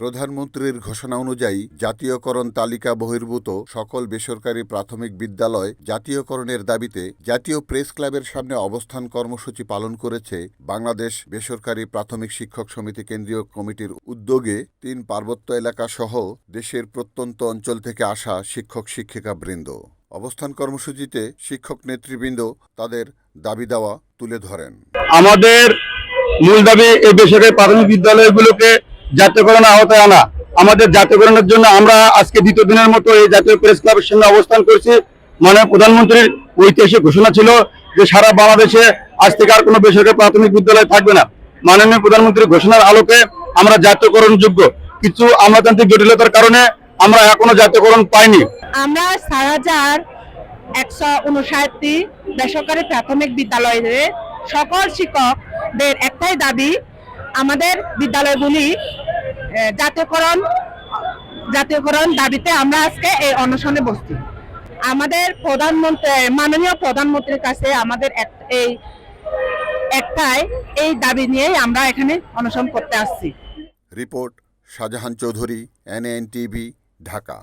প্রধানমন্ত্রীর ঘোষণা অনুযায়ী জাতীয়করণ তালিকা বহির্ভূত সকল বেসরকারি প্রাথমিক বিদ্যালয় জাতীয়করণের দাবিতে জাতীয় প্রেস ক্লাবের সামনে অবস্থান কর্মসূচি পালন করেছে বাংলাদেশ বেসরকারি প্রাথমিক শিক্ষক সমিতি কেন্দ্রীয় কমিটির উদ্যোগে তিন পার্বত্য এলাকা সহ দেশের প্রত্যন্ত অঞ্চল থেকে আসা শিক্ষক শিক্ষিকা বৃন্দ অবস্থান কর্মসূচিতে শিক্ষক নেতৃবৃন্দ তাদের দাবি দাওয়া তুলে ধরেন। আমাদের মূল দাবি এই বেসরকারি প্রাথমিক বিদ্যালয়গুলোকে জাতীয়করণ আওতায় আনা। আমাদের জাতীয়করণের জন্য আমরা আজকে দ্বিতীয় দিনের মতো এই জাতীয় প্রেস ক্লাবের সামনে অবস্থান করছি। মাননীয় প্রধানমন্ত্রীর ঐতিহাসিক ঘোষণা ছিল যে সারা বাংলাদেশে আজ থেকে আর কোনো বেসরকারি প্রাথমিক বিদ্যালয় থাকবে না। মাননীয় প্রধানমন্ত্রীর ঘোষণার আলোকে আমরা জাতীয়করণ যোগ্য কিছু আমলাতান্ত্রিক জটিলতার কারণে আমরা এখনও জাতীয়করণ পাইনি। আমরা চার হাজার একশো উনষাটটি বেসরকারি প্রাথমিক বিদ্যালয়ে সকল শিক্ষকদের একটাই দাবি আমাদের বিদ্যালয়গুলি জাতীয়করণ জাতীয়করণ দাবিতে আমরা আজকে এই অনশনে বসছি। আমাদের প্রধানমন্ত্রী মাননীয় প্রধানমন্ত্রীর কাছে আমাদের এই একটাই এই দাবি নিয়েই আমরা এখানে অনশন করতে আসছি। Report Shahjahan Chowdhury NN TV Dhaka.